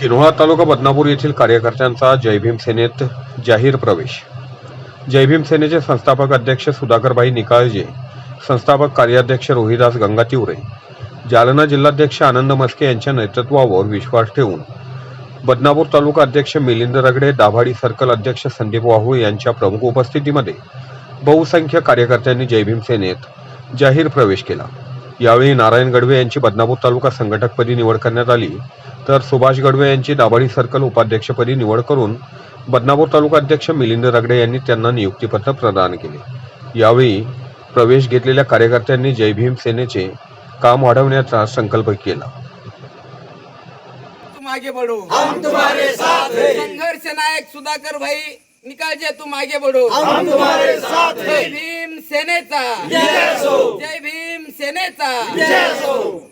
शिरोळा तालुका बदनापूर येथील कार्यकर्त्यांचा जय भीम सेनेत जाहीर प्रवेश. जय भीम सेनेचे संस्थापक अध्यक्ष सुधाकरभाई निकाळजे संस्थापक कार्याध्यक्ष रोहिदास गंगातिवरे जालना जिल्हाध्यक्ष आनंद मस्के यांच्या नेतृत्वावर विश्वास ठेवून बदनापूर तालुका अध्यक्ष मिलिंद रगडे दाभाडी सर्कल अध्यक्ष संदीप वाहू यांच्या प्रमुख उपस्थितीमध्ये बहुसंख्य कार्यकर्त्यांनी जय भीम सेनेत जाहीर प्रवेश केला. यावेळी नारायण गडवे यांची बदनापूर तालुका संघटकपदी निवड करण्यात आली. तर सुभाष गडवे यांची दाभाडी सर्कल उपाध्यक्षपदी निवड करून बदनापूर तालुका अध्यक्ष मिलिंद रगडे यांनी त्यांना नियुक्तीपत्र प्रदान केले. यावेळी प्रवेश घेतलेल्या कार्यकर्त्यांनी जय भीम सेनेचे काम वाढवण्याचा संकल्प केला. तुम आगे बढ़ो. हम तुम्हारे साथ हैं. संघर्ष नायक सुधाकर भाई निकालजे तुम आगे बढ़ो. हम तुम्हारे साथ जय हैं भीम सेनेचा. Jesus.